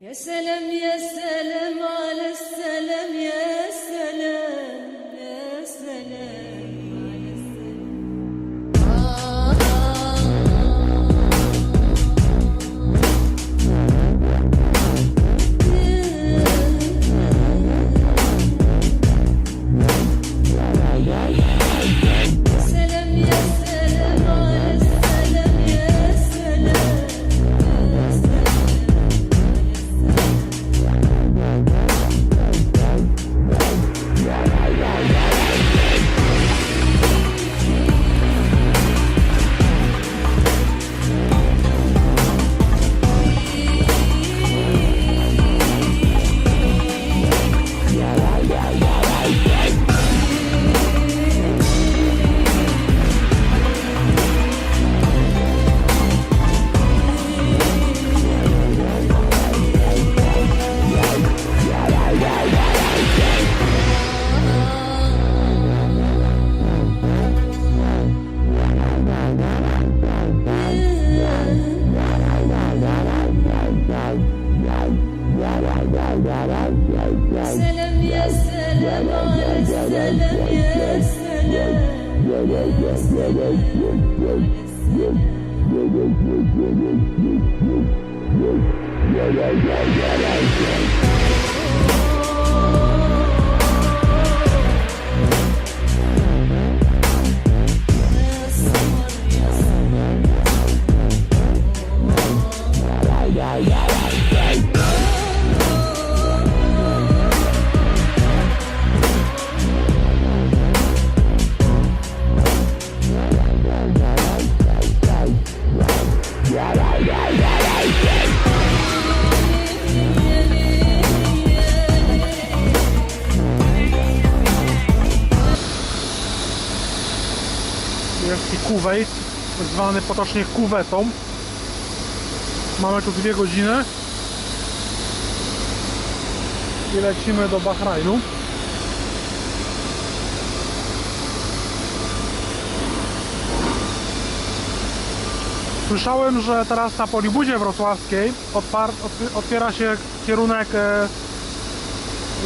يا سلام يا سلام على السلام يا سلام. selam ya selam Ya selam ya selam Ya selam Kuwait, zwany potocznie kuwetą. Mamy tu dwie godziny. I lecimy do Bahrajnu. Słyszałem, że teraz na Polibudzie Wrocławskiej otwiera się kierunek e,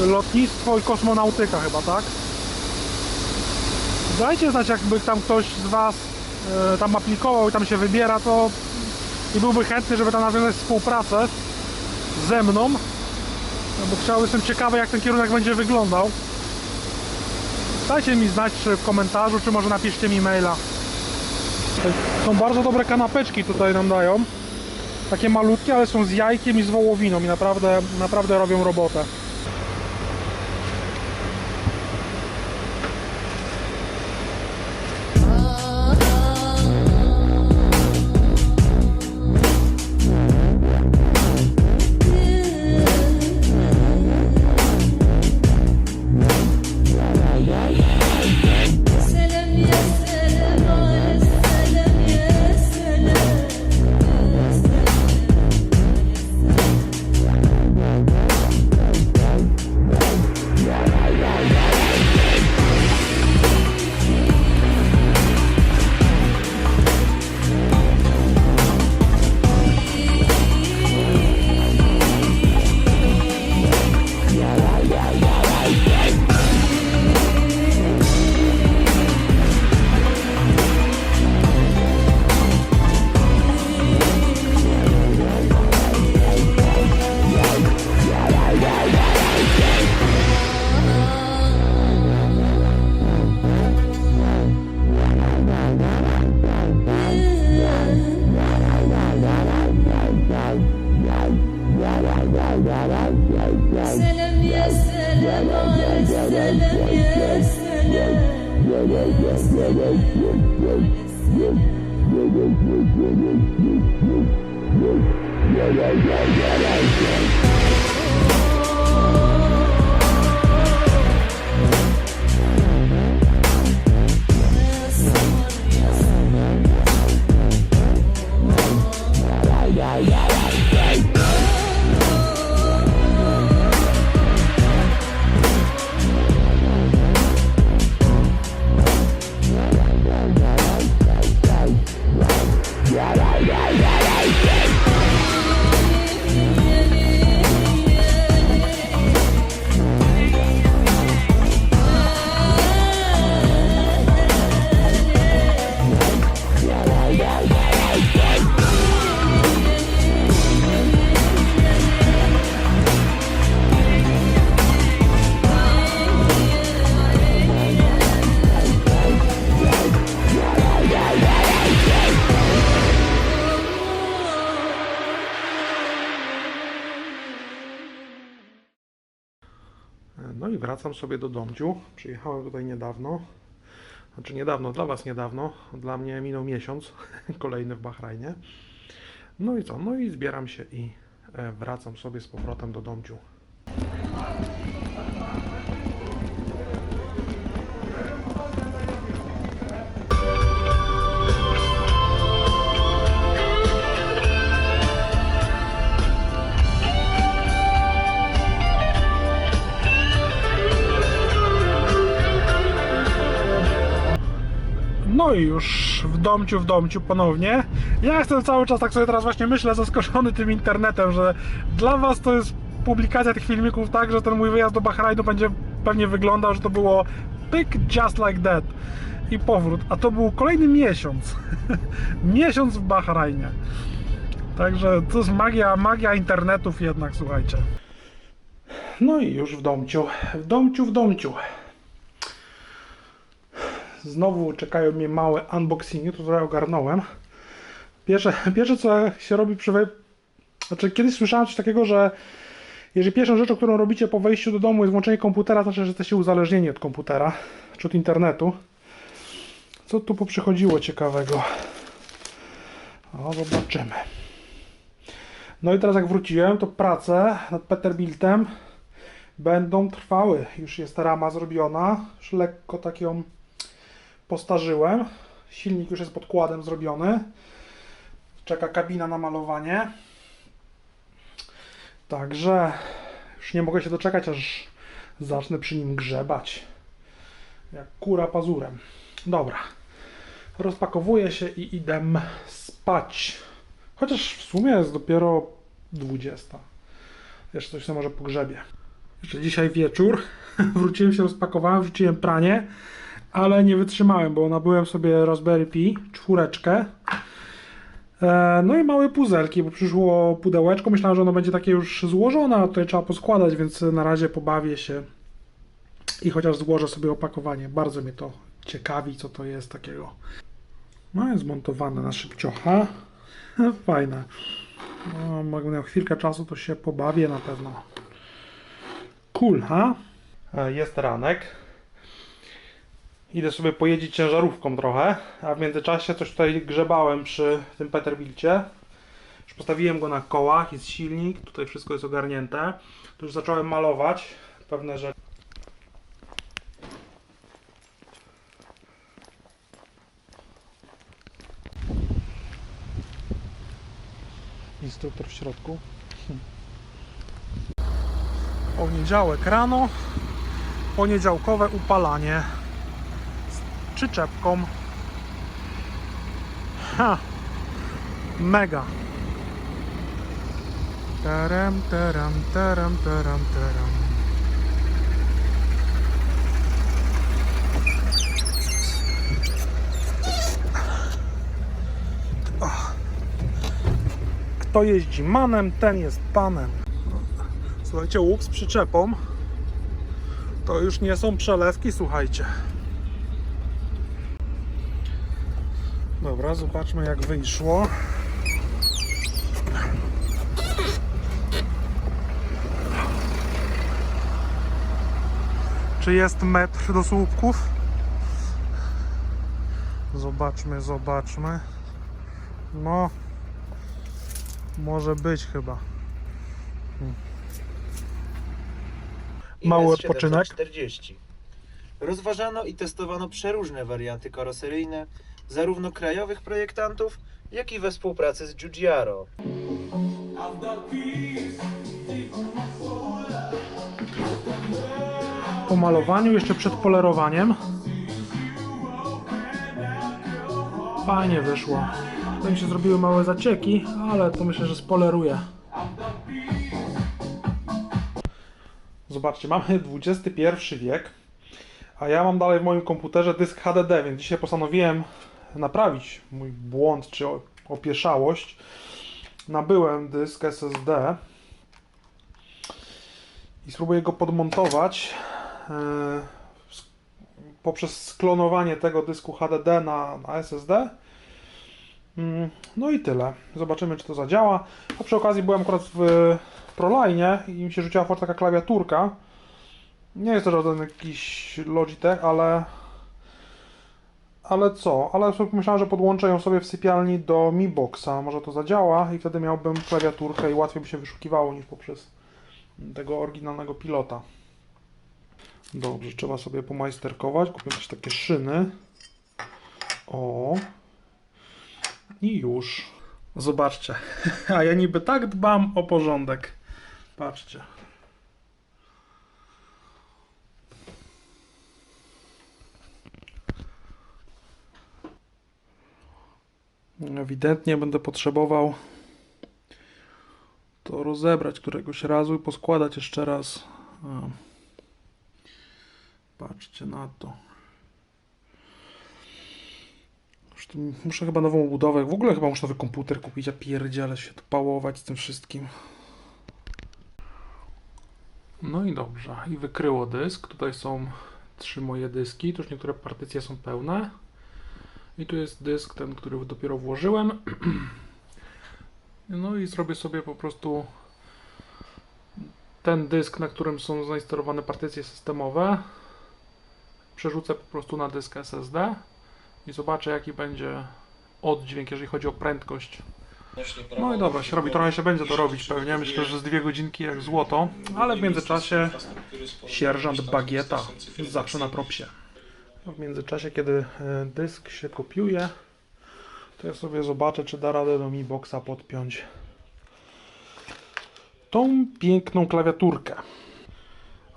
lotnictwo i kosmonautyka chyba, tak? Dajcie znać, jakby tam ktoś z Was tam aplikował i tam się wybiera, to i byłby chętny, żeby tam nawiązać współpracę ze mną, no bo chciałbym, jestem ciekawy, jak ten kierunek będzie wyglądał. Dajcie mi znać czy w komentarzu, czy może napiszcie mi maila. Są bardzo dobre kanapeczki tutaj nam dają. Takie malutkie, ale są z jajkiem i z wołowiną i naprawdę, naprawdę robią robotę. yeah, yeah. Wracam sobie do domciu. Przyjechałem tutaj niedawno. Znaczy niedawno, dla Was niedawno. Dla mnie minął miesiąc kolejny w Bahrajnie. No i co? No i zbieram się i e, wracam sobie z powrotem do domciu. No i już w domciu, w domciu ponownie. Ja jestem cały czas, tak sobie teraz właśnie myślę, zaskoczony tym internetem, że dla Was to jest publikacja tych filmików tak, że ten mój wyjazd do Bahrajnu będzie pewnie wyglądał, że to było pyk just like that i powrót, a to był kolejny miesiąc. miesiąc w Bahrajnie. Także to jest magia, magia internetów jednak, słuchajcie. No i już w domciu, w domciu, w domciu. Znowu czekają mnie małe unboxingi, trochę ogarnąłem. Pierwsze, pierwsze co się robi przy. Znaczy kiedyś słyszałem coś takiego, że jeżeli pierwszą rzeczą, którą robicie po wejściu do domu jest włączenie komputera, to znaczy, że jesteście uzależnieni od komputera, czy od internetu. Co tu poprzychodziło ciekawego? O, zobaczymy. No i teraz jak wróciłem, to prace nad Peterbiltem będą trwały. Już jest rama zrobiona, już lekko tak ją postarzyłem. Silnik już jest podkładem zrobiony. Czeka kabina na malowanie. Także już nie mogę się doczekać, aż zacznę przy nim grzebać. Jak kura pazurem. Dobra. Rozpakowuję się i idę spać. Chociaż w sumie jest dopiero 20. Jeszcze coś sobie może pogrzebie. Jeszcze dzisiaj wieczór. Wróciłem się, rozpakowałem, wrzuciłem pranie ale nie wytrzymałem, bo nabyłem sobie Raspberry Pi, czwóreczkę. E, No i małe puzelki, bo przyszło pudełeczko. Myślałem, że ono będzie takie już złożone, a tutaj trzeba poskładać, więc na razie pobawię się i chociaż złożę sobie opakowanie. Bardzo mnie to ciekawi, co to jest takiego. No jest zmontowane na szybciocha. Fajne. No, jak miał chwilkę czasu, to się pobawię na pewno. Cool, ha? E, Jest ranek. Idę sobie pojeździć ciężarówką trochę, a w międzyczasie coś tutaj grzebałem przy tym Peterbilcie. Już postawiłem go na kołach, jest silnik, tutaj wszystko jest ogarnięte. Tu już zacząłem malować pewne rzeczy. Instruktor w środku. Poniedziałek rano, poniedziałkowe upalanie przyczepką. Ha! Mega! Taram, taram, taram, taram, taram. Kto jeździ manem, ten jest panem. Słuchajcie, łuk z przyczepą to już nie są przelewki, słuchajcie. Dobra, zobaczmy jak wyszło. Czy jest metr do słupków? Zobaczmy, zobaczmy. No, może być chyba. Mały odpoczynek. 40. Rozważano i testowano przeróżne warianty karoseryjne, zarówno krajowych projektantów, jak i we współpracy z Giugiaro. Po malowaniu, jeszcze przed polerowaniem. Fajnie wyszło. Mi się zrobiły małe zacieki, ale to myślę, że spoleruję. Zobaczcie, mamy XXI wiek, a ja mam dalej w moim komputerze dysk HDD, więc dzisiaj postanowiłem naprawić mój błąd czy opieszałość. Nabyłem dysk SSD i spróbuję go podmontować e, poprzez sklonowanie tego dysku HDD na, na SSD. Mm, No i tyle. Zobaczymy, czy to zadziała. A przy okazji byłem akurat w Proline i mi się rzuciła oczy taka klawiaturka. Nie jest to żaden jakiś Logitech, ale... Ale co? Ale sobie pomyślałem, że podłączę ją sobie w sypialni do Mi Boxa. Może to zadziała i wtedy miałbym klawiaturkę i łatwiej by się wyszukiwało niż poprzez tego oryginalnego pilota. Dobrze, trzeba sobie pomajsterkować. Kupię też takie szyny. O. I już. Zobaczcie. A ja niby tak dbam o porządek. Patrzcie. Ewidentnie będę potrzebował to rozebrać któregoś razu i poskładać jeszcze raz. Patrzcie na to. Muszę chyba nową budowę. W ogóle chyba muszę nowy komputer kupić, a pierdziele się tu pałować z tym wszystkim. No i dobrze. I wykryło dysk. Tutaj są trzy moje dyski. Tu już niektóre partycje są pełne. I tu jest dysk, ten, który dopiero włożyłem. No i zrobię sobie po prostu ten dysk, na którym są zainstalowane partycje systemowe. Przerzucę po prostu na dysk SSD i zobaczę jaki będzie oddźwięk, jeżeli chodzi o prędkość. No i dobra, się robi, trochę się będzie to robić pewnie. Myślę, że z dwie godzinki jak złoto, ale w międzyczasie sierżant Bagieta zawsze na propsie. W międzyczasie, kiedy e, dysk się kopiuje, to ja sobie zobaczę, czy da radę do Mi Boxa podpiąć tą piękną klawiaturkę.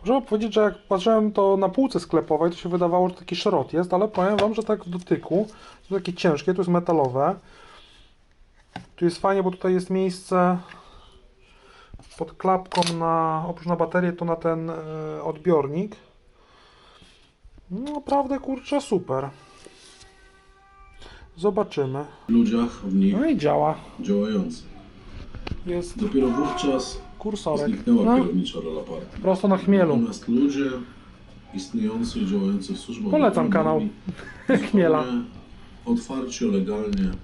Muszę powiedzieć, że jak patrzyłem to na półce sklepowej, to się wydawało, że taki szrot jest, ale powiem Wam, że tak w dotyku, to takie ciężkie, to jest metalowe. Tu jest fajnie, bo tutaj jest miejsce pod klapką na, oprócz na baterię, to na ten e, odbiornik. Naprawdę, kurczę, super. Zobaczymy. ludziach w nich No i działa. działających. Jest Dopiero wówczas kursorek. zniknęła No, kierownicza rola partii. prosto na chmielu. Natomiast ludzie istniejący i działający w służbach Polecam kanał Chmiela. zupełnie Otwarcie, legalnie